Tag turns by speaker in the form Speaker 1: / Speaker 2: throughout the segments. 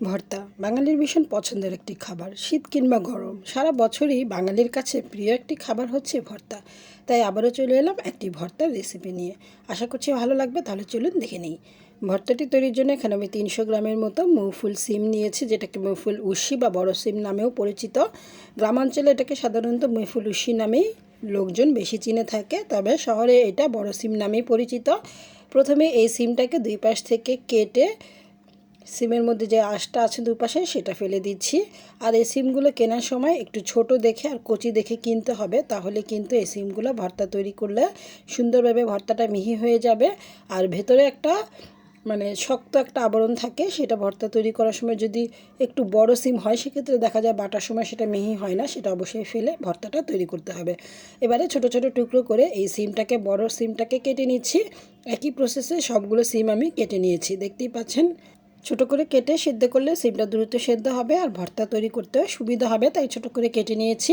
Speaker 1: ভর্তা, বাঙালির ভীষণ পছন্দের একটি খাবার, শীত কিংবা গরম। সারা বছরই বাঙালির কাছে প্রিয় একটি খাবার হচ্ছে ভর্তা। তাই আবারও চলে এলাম একটি ভর্তার রেসিপি নিয়ে। আশা করছি ভালো লাগবে, তাহলে চলুন দেখে নিই। ভর্তাটি তৈরির জন্য এখানে আমি তিনশো গ্রামের মতো মৌফুল সিম নিয়েছি, যেটাকে মৌফুল উশি বা বড় সিম নামেও পরিচিত। গ্রামাঞ্চলে এটাকে সাধারণত মৌফুল উশি নামেই লোকজন বেশি চিনে থাকে, তবে শহরে এটা বড় সিম নামেই পরিচিত। প্রথমে এই সিমটাকে দুই পাশ থেকে কেটে সিমের মধ্যে যে আঁশটা আছে দুপাশে, সেটা ফেলে দিচ্ছি। আর এই সিমগুলো কেনার সময় একটু ছোট দেখে আর কচি দেখে কিনতে হবে, তাহলে কিন্তু এই সিমগুলো ভর্তা তৈরি করলে সুন্দরভাবে ভর্তাটা মিহি হয়ে যাবে। আর ভেতরে একটা মানে শক্ত একটা আবরণ থাকে, সেটা ভর্তা তৈরি করার সময় যদি একটু বড় সিম হয়, সেক্ষেত্রে দেখা যায় বাটার সময় সেটা মিহি হয় না, সেটা অবশ্যই ফেলে ভর্তাটা তৈরি করতে হবে। এবারে ছোট ছোট টুকরো করে এই সিমটাকে, বড় সিমটাকে কেটে নিচ্ছি। একই প্রসেসে সবগুলো সিম আমি কেটে নিয়েছি, দেখতেই পাচ্ছেন? ছোট করে কেটে সেদ্ধ করলে সিমটা দ্রুত সেদ্ধ হবে আর ভর্তা তৈরি করতে সুবিধা হবে, তাই ছোট করে কেটে নিয়েছি।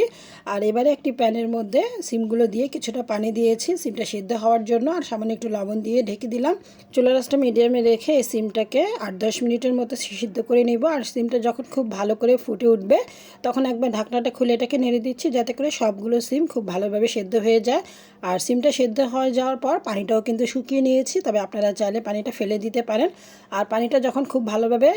Speaker 1: আর এবারে একটি প্যানের মধ্যে সিমগুলো দিয়ে কিছুটা পানি দিয়েছি, সিমটা সেদ্ধ হওয়ার জন্য। আর সামান্য একটু লবণ দিয়ে ঢেকে দিলাম। চুলা রাসটা মিডিয়ামে রেখে এই সিমটাকে আট দশ মিনিটের মতো সিদ্ধ করে নিব। আর সিমটা যখন খুব ভালো করে ফুটে উঠবে, তখন একবার ঢাকনাটা খুলে এটাকে নেড়ে দিচ্ছি, যাতে করে সবগুলো সিম খুব ভালোভাবে সেদ্ধ হয়ে যায়। আর সিমটা সেদ্ধ হয়ে যাওয়ার পর পানিটাও কিন্তু শুকিয়ে নিয়েছি, তবে আপনারা চাইলে পানিটা ফেলে দিতে পারেন। আর পানিটা যখন খুব ভালোভাবে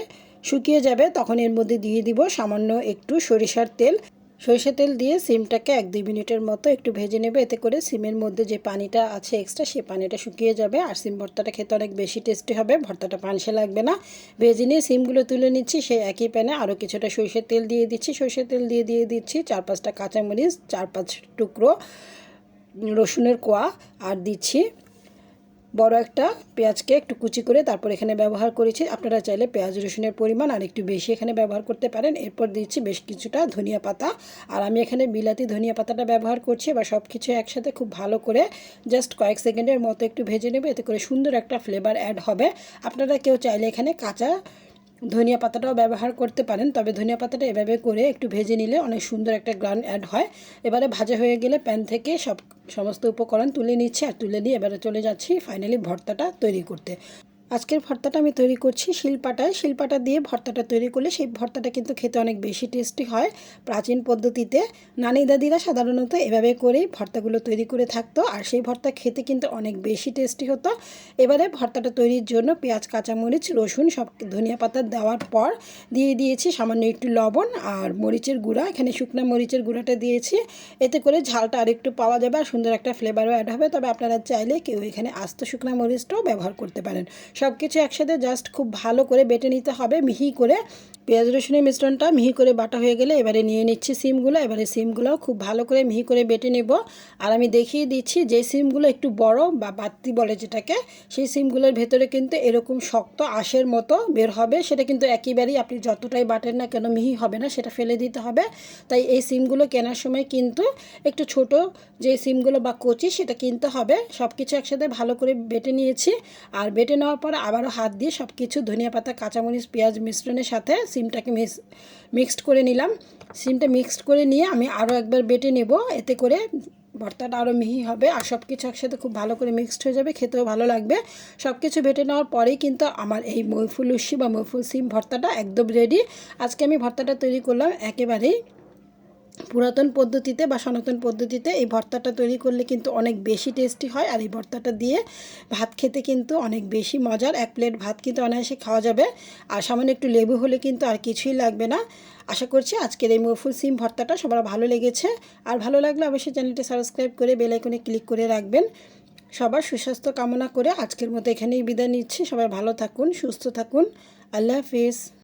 Speaker 1: শুকিয়ে যাবে, তখন এর মধ্যে দিয়ে দিব সামান্য একটু সরিষার তেল। সরিষা তেল দিয়ে সিমটাকে এক দুই মিনিটের মতো একটু ভেজে নেবে, এতে করে সিমের মধ্যে যে পানিটা আছে এক্সট্রা সে পানিটা শুকিয়ে যাবে। আর সিম ভর্তাটা খেতে অনেক বেশি টেস্টি হবে, ভর্তাটা পানসে লাগবে না। ভেজে নিয়ে সিমগুলো তুলে নিচ্ছি, সেই একই প্যানে আরও কিছুটা সরিষার তেল দিয়ে দিচ্ছি। সরিষার তেল দিয়ে দিয়ে দিচ্ছি চার পাঁচটা কাঁচামরিচ, চার পাঁচ টুকরো রসুনের কোয়া, আর দিচ্ছি বড় একটা পেঁয়াজকে একটু কুচি করে তারপর এখানে ব্যবহার করেছি। আপনারা চাইলে পেঁয়াজ, রসুনের পরিমাণ আর একটু বেশি এখানে ব্যবহার করতে পারেন। এরপর দিচ্ছি বেশ কিছুটা ধনিয়া পাতা। আর আমি এখানে বিলাতি ধনিয়া পাতাটা ব্যবহার করছি এবার সব কিছু একসাথে খুব ভালো করে জাস্ট কয়েক সেকেন্ডের মতো একটু ভেজে নেবে। এতে করে সুন্দর একটা ফ্লেভার অ্যাড হবে। আপনারা কেউ চাইলে এখানে কাঁচা ধনিয়া পাতাটাও ব্যবহার করতে পারেন, তবে ধনিয়া পাতাটা এভাবে করে একটু ভেজে নিলে অনেক সুন্দর একটা গ্রান অ্যাড হয়। এবারে ভাজা হয়ে গেলে প্যান থেকে সব, সমস্ত উপকরণ তুলে নিচ্ছে আর তুলে নিয়ে এবারে চলে যাচ্ছি ফাইনালি ভর্তাটা তৈরি করতে। আজকের ভর্তাটা আমি তৈরি করছি শিলপাটায়। শিলপাটা দিয়ে ভর্তাটা তৈরি করলে সেই ভর্তাটা কিন্তু খেতে অনেক বেশি টেস্টি হয় প্রাচীন পদ্ধতিতে। নানি দাদিরা সাধারণত এভাবে করেই ভর্তাগুলো তৈরি করে থাকতো আর সেই ভর্তা খেতে কিন্তু অনেক বেশি টেস্টি হতো। এবারে ভর্তাটা তৈরির জন্য পেঁয়াজ, কাঁচামরিচ, রসুন সব ধনিয়া পাতা দেওয়ার পর দিয়ে দিয়েছি সামান্য একটু লবণ আর মরিচের গুঁড়া। এখানে শুকনো মরিচের গুঁড়াটা দিয়েছি। এতে করে ঝালটা আরেকটু পাওয়া যাবে আর সুন্দর একটা ফ্লেভারও অ্যাড হবে। তবে আপনারা চাইলে কেউ এখানে আস্ত শুকনো মরিচটাও ব্যবহার করতে পারেন। সব কিছু একসাথে জাস্ট খুব ভালো করে বেটে নিতে হবে মিহি করে। পেঁয়াজ রসুনের মিশ্রণটা মিহি করে বাটা হয়ে গেলে এবারে নিয়ে নিচ্ছি সিমগুলো। এবারে সিমগুলো খুব ভালো করে মিহি করে বেটে নেব। আর আমি দেখিয়ে দিচ্ছি যে সিমগুলো একটু বড় বা বাত্তি বলে যেটাকে, সেই সিমগুলোর ভেতরে কিন্তু এরকম শক্ত আঁশের মতো বের হবে। সেটা কিন্তু একেবারেই আপনি যতটাই বাটেন না কেন মিহি হবে না, সেটা ফেলে দিতে হবে। তাই এই সিমগুলো কেনার সময় কিন্তু একটু ছোট যে সিমগুলো বা কচি সেটা কিনতে হবে। সব কিছু একসাথে ভালো করে বেটে নিয়েছি। আর বেটে নেওয়ার পর আবারও হাত দিয়ে সব কিছু ধনিয়া পাতা, কাঁচামরিচ, পেঁয়াজ মিশ্রণের সাথে সিমটাকে মিক্স মিক্সড করে নিলাম। সিমটা মিক্সড করে নিয়ে আমি আরও একবার বেটে নেব। এতে করে ভর্তাটা আরও মিহি হবে আর সব কিছু একসাথে খুব ভালো করে মিক্সড হয়ে যাবে। খেতেও ভালো লাগবে। সব কিছু বেটে নেওয়ার পরেই কিন্তু আমার এই মৈফুল লস্যি বা মৈফুল সিম ভর্তাটা একদম রেডি আজকে আমি ভর্তাটা তৈরি করলাম একেবারেই পুরাতন পদ্ধতিতে বা সনাতন পদ্ধতিতে এই ভর্তাটা তৈরি করলে কিন্তু অনেক বেশি টেস্টি হয় আর এই ভর্তাটা দিয়ে ভাত খেতে কিন্তু অনেক বেশি মজার। এক প্লেট ভাত কিন্তু অনায়াসে খাওয়া যাবে। আর সামান্য একটু লেবু হলে কিন্তু আর কিছুই লাগবে না। আশা করছি আজকের এই মফুল সিম ভর্তাটা সবার ভালো লেগেছে। আর ভালো লাগলে অবশ্যই চ্যানেলটি সাবস্ক্রাইব করে বেলাইকনে ক্লিক করে রাখবেন। সবার সুস্বাস্থ্য কামনা করে আজকের মতো এখানেই বিদায় নিচ্ছি। সবাই ভালো থাকুন, সুস্থ থাকুন। আল্লাহ হাফিজ।